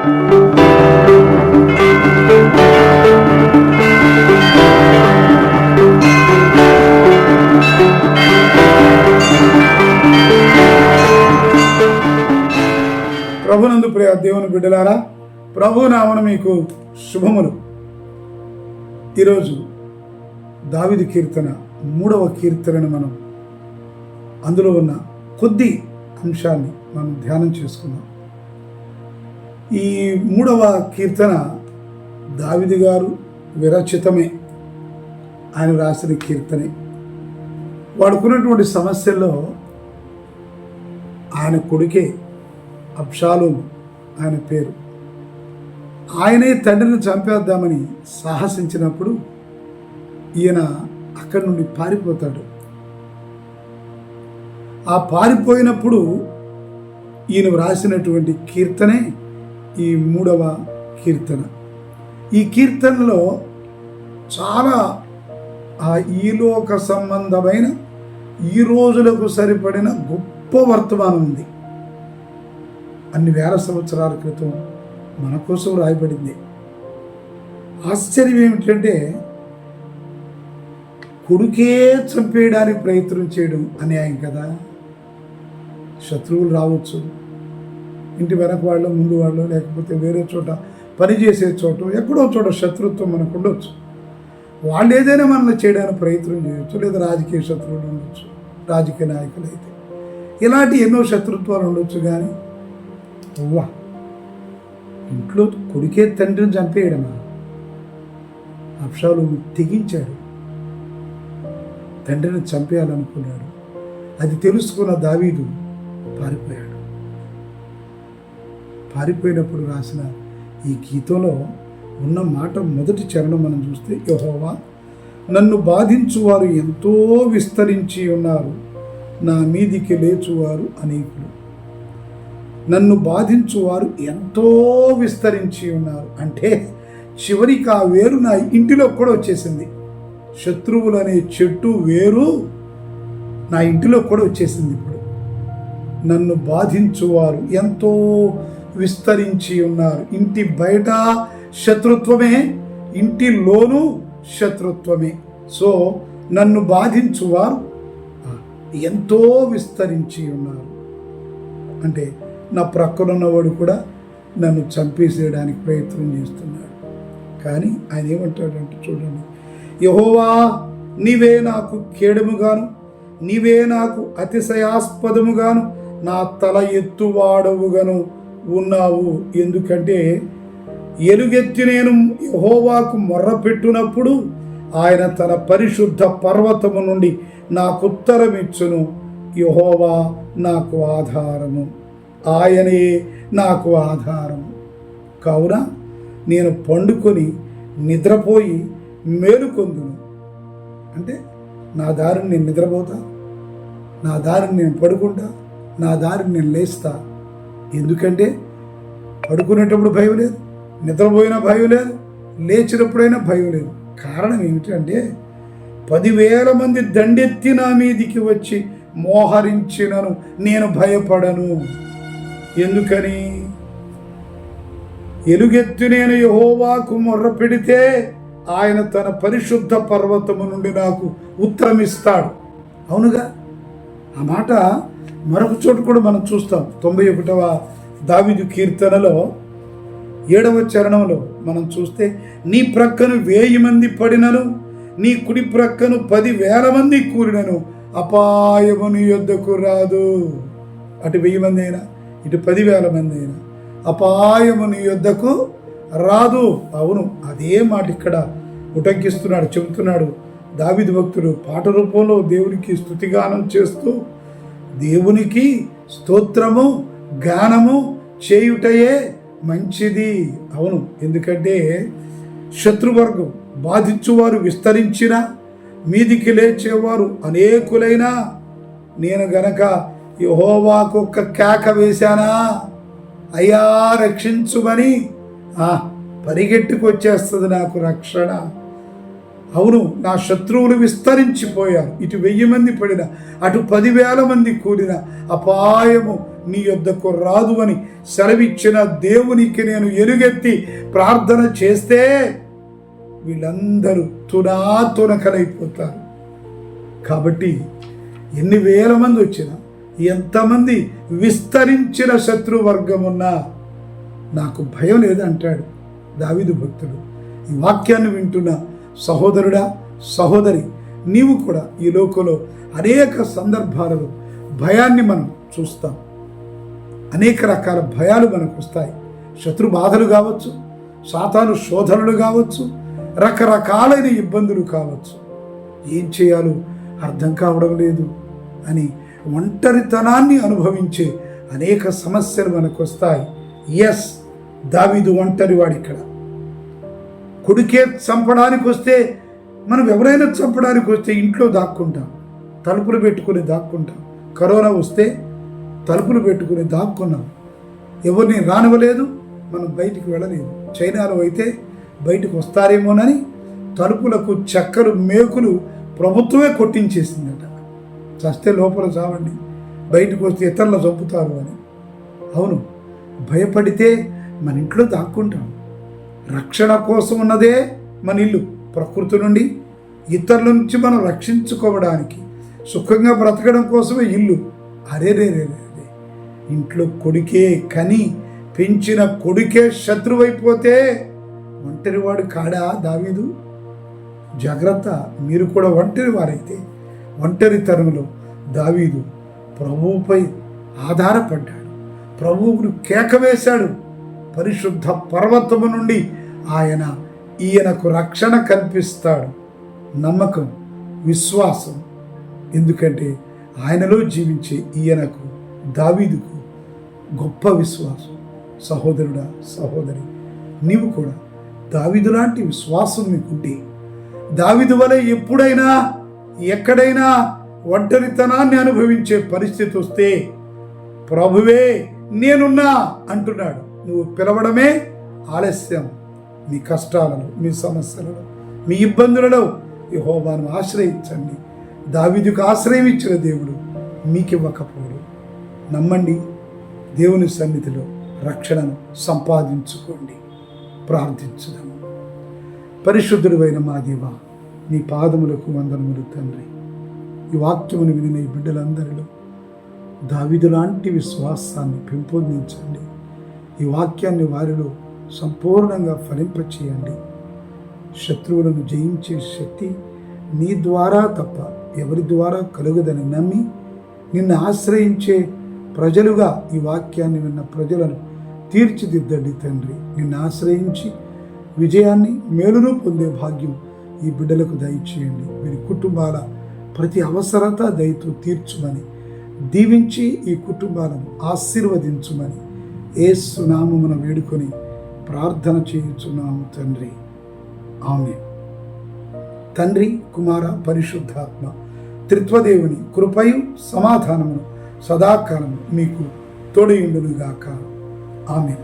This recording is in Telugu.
ప్రభునందు ప్రియ దేవుని బిడ్డలారా ప్రభు నామను మీకు శుభములు. ఈరోజు దావిది కీర్తన మూడవ కీర్తనను మనం అందులో ఉన్న కొద్ది అంశాన్ని మనం ధ్యానం చేసుకుందాం. ఈ మూడవ కీర్తన దావిది గారు విరచితమే. ఆయన రాసిన కీర్తనే. వాడుకున్నటువంటి సమస్యల్లో ఆయన కొడుకే అబ్షాలోం ఆయన పేరు. ఆయనే తండ్రిని చంపేద్దామని సాహసించినప్పుడు ఈయన అక్కడి నుండి పారిపోతాడు. ఆ పారిపోయినప్పుడు ఈయన వ్రాసినటువంటి కీర్తనే ఈ మూడవ కీర్తన. ఈ కీర్తనలో చాలా ఆ ఈలోక సంబంధమైన ఈ రోజులకు సరిపడిన గొప్ప వర్తమానం ఉంది. అన్ని వేల సంవత్సరాల క్రితం మన కోసం రాయబడింది. ఆశ్చర్యం ఏమిటంటే కొడుకే చంపేయడానికి ప్రయత్నం చేయడం అన్యాయం కదా? శత్రువులు రావచ్చు. ఇంటి వెనక వాళ్ళు ముందు వాళ్ళు లేకపోతే వేరే చోట పని చేసే చోట ఎక్కడో చోట శత్రుత్వం మనకు ఉండొచ్చు. వాళ్ళు ఏదైనా మనల్ని చేయడానికి ప్రయత్నం చేయొచ్చు లేదా రాజకీయ శత్రువులు ఉండొచ్చు రాజకీయ నాయకులు అయితే. ఇలాంటి ఎన్నో శత్రుత్వాలు ఉండొచ్చు కానీ అవ్వా ఇంట్లో కొడుకే తండ్రిని చంపేయడమా? అప్షాలు తెగించాడు. తండ్రిని చంపేయాలనుకున్నాడు. అది తెలుసుకున్న దావీదు పారిపోయాడు. పారిపోయినప్పుడు రాసిన ఈ గీతంలో ఉన్న మాట మొదటి చరణం మనం చూస్తే యహోవా నన్ను బాధించువారు ఎంతో విస్తరించి ఉన్నారు. నా మీదికి లేచువారు అనేకులు. నన్ను బాధించువారు ఎంతో విస్తరించి ఉన్నారు. అంటే చివరికి ఆ వేరు నా ఇంటిలో కూడా వచ్చేసింది. శత్రువులు అనే చెట్టు వేరు నా ఇంటిలో కూడా వచ్చేసింది ఇప్పుడు. నన్ను బాధించువారు ఎంతో విస్తరించి ఉన్నారు. ఇంటి బయట శత్రుత్వమే ఇంటిలోనూ శత్రుత్వమే. సో నన్ను బాధించువారు ఎంతో విస్తరించి ఉన్నారు. అంటే నా ప్రక్కనున్నవాడు కూడా నన్ను చంపేసేయడానికి ప్రయత్నం చేస్తున్నాడు. కానీ ఆయన ఏమంటాడంటే చూడండి యహోవా నీవే నాకు కేడముగాను నీవే నాకు అతిశయాస్పదముగాను నా తల ఎత్తువాడవుగాను. ఉన్నావు. ఎందుకంటే ఎలుగెత్తి నేను యహోవాకు మొర్రపెట్టునప్పుడు ఆయన తన పరిశుద్ధ పర్వతము నుండి నాకు ఉత్తరమిచ్చును యహోవా నాకు ఆధారము. ఆయనే నాకు ఆధారం కావున నేను పండుకొని నిద్రపోయి మేలుకొందును. అంటే నా దారిని నేను నిద్రపోతా నా దారిని నేను పడుకుంటా నా దారిని నేను లేస్తా ఎందుకంటే పడుకునేటప్పుడు భయం లేదు నిద్రపోయినా భయం లేదు లేచినప్పుడైనా భయం లేదు. కారణం ఏమిటంటే పదివేల మంది దండెత్తి నా మీదికి వచ్చి మోహరించినను నేను భయపడను. ఎందుకని? ఎలుగెత్తి నేను యహోవాకు మొర్ర పెడితే ఆయన తన పరిశుద్ధ పర్వతము నుండి నాకు ఉత్తరమిస్తాడు. అవునుగా? ఆ మాట మరొక చోటు కూడా మనం చూస్తాం. తొంభై ఒకటవ దావిదు కీర్తనలో ఏడవ చరణంలో మనం చూస్తే నీ ప్రక్కను వేయి మంది పడినను నీ కుడి ప్రక్కను పది వేల మంది కూరినను అపాయము నీ యొద్దకు రాదు. అటు వెయ్యి మంది అయినా ఇటు పదివేల మంది అయినా అపాయము నీ యొద్దకు రాదు. అవును అదే మాట ఇక్కడ ఉటంకిస్తున్నాడు చెబుతున్నాడు. దావిది భక్తుడు పాట రూపంలో దేవునికి స్థుతిగానం చేస్తూ దేవునికి స్తోత్రము గానము చేయుటయే మంచిది. అవును ఎందుకంటే శత్రువర్గం బాధించువారు విస్తరించిన మీదికి లేచేవారు అనేకులైనా నేను గనక యహోవాకొక్క కేక వేశానా? అయ్యా రక్షించుమని. ఆ పరిగెట్టుకొచ్చేస్తుంది నాకు రక్షణ. అవును నా శత్రువులు విస్తరించిపోయారు. ఇటు వెయ్యి మంది పడిన అటు పదివేల మంది కూడిన అపాయము నీ యొద్దకు రాదు అని సెలవిచ్చిన దేవునికి నేను ఎలుగెత్తి ప్రార్థన చేస్తే వీళ్ళందరూ తునాతునకలైపోతారు. కాబట్టి ఎన్ని వేల మంది వచ్చినా ఎంతమంది విస్తరించిన శత్రువర్గం ఉన్నా నాకు భయం లేదంటాడు దావిదు భక్తుడు. ఈ వాక్యాన్ని వింటున్న సహోదరుడా సహోదరి నీవు కూడా ఈ లోకంలో అనేక సందర్భాలలో భయాన్ని మనం చూస్తాం. అనేక రకాల భయాలు మనకు వస్తాయి. శత్రు బాధలు కావచ్చు సాతాను శోధనలు కావచ్చు రకరకాలైన ఇబ్బందులు కావచ్చు. ఏం చేయాలో అర్థం కావడం లేదు అని ఒంటరితనాన్ని అనుభవించే అనేక సమస్యలు మనకు వస్తాయి. ఎస్ దావీదు ఒంటరి ఇక్కడ. కొడుకే చంపడానికి వస్తే మనం ఎవరైనా చంపడానికి వస్తే ఇంట్లో దాక్కుంటాం. తలుపులు పెట్టుకుని దాక్కుంటాం. కరోనా వస్తే తలుపులు పెట్టుకుని దాక్కున్నాం. ఎవరిని రానివ్వలేదు మనం బయటికి వెళ్ళలేదు. చైనాలో అయితే బయటకు వస్తారేమోనని తలుపులకు చెక్కలు మేకులు ప్రభుత్వమే కొట్టించేసిందట. చస్తే లోపల చావండి బయటకు వస్తే ఇతరులు చంపుతారు అని. అవును భయపడితే మన ఇంట్లో దాక్కుంటాం. రక్షణ కోసం ఉన్నదే మన ఇల్లు ప్రకృతి నుండి ఇతరుల నుంచి మనం రక్షించుకోవడానికి. సుఖంగా బ్రతకడం కోసమే ఇల్లు. అరే రే రే రే ఇంట్లో కొడుకే కని పెంచిన కొడుకే శత్రువైపోతే ఒంటరివాడు కాడా దావీదు? జాగ్రత్త మీరు కూడా ఒంటరి వారైతే ఒంటరితనంలో దావీదు ప్రభువుపై ఆధారపడ్డాడు. ప్రభువును కేక వేశాడు పరిశుద్ధ పర్వతము నుండి ఆయన ఈయనకు రక్షణ కల్పిస్తాడు. నమ్మకం విశ్వాసం. ఎందుకంటే ఆయనలో జీవించే ఈయనకు దావీదుకు గొప్ప విశ్వాసం. సహోదరుడా సహోదరి నీవు కూడా దావీదు లాంటి విశ్వాసం నీకుంటే దావిదు వలె ఎప్పుడైనా ఎక్కడైనా ఒంటరితనాన్ని అనుభవించే పరిస్థితి వస్తే ప్రభువే నేనున్నా అంటున్నాడు. నువ్వు పిలవడమే ఆలస్యం. మీ కష్టాలలో మీ సమస్యలలో మీ ఇబ్బందులలో ఈ హోమాను ఆశ్రయించండి. దావిదుకు ఆశ్రయం ఇచ్చిన దేవుడు మీకు ఇవ్వకపోడు నమ్మండి దేవుని సన్నిధిలో రక్షణను సంపాదించుకోండి. ప్రార్థించుదాము. పరిశుద్ధుడైన మా దేవ నీ పాదములకు వందనములు తండ్రి. ఈ వాక్యమును విని నీ బిడ్డలందరిలో దావిదు లాంటి విశ్వాసాన్ని పెంపొందించండి. ఈ వాక్యాన్ని వారిలో సంపూర్ణంగా ఫలింపచేయండి. శత్రువులను జయించే శక్తి నీ ద్వారా తప్ప ఎవరి ద్వారా కలుగుదని నమ్మి నిన్ను ఆశ్రయించే ప్రజలుగా ఈ వాక్యాన్ని విన్న ప్రజలను తీర్చిదిద్దండి తండ్రి. నిన్ను ఆశ్రయించి విజయాన్ని మేలును పొందే భాగ్యం ఈ బిడ్డలకు దయచేయండి. వీరి కుటుంబాల ప్రతి అవసరత దయతో తీర్చుమని దీవించి ఈ కుటుంబాలను ఆశీర్వదించుమని ఏసునామమున వేడుకొని ప్రార్థన చేయుచున్నాము తండ్రి. ఆమె తండ్రి కుమార పరిశుద్ధాత్మ త్రిత్వదేవుని కృపయు సమాధానమును సదాకాలము మీకు తోడయుండునుగాక. ఆమె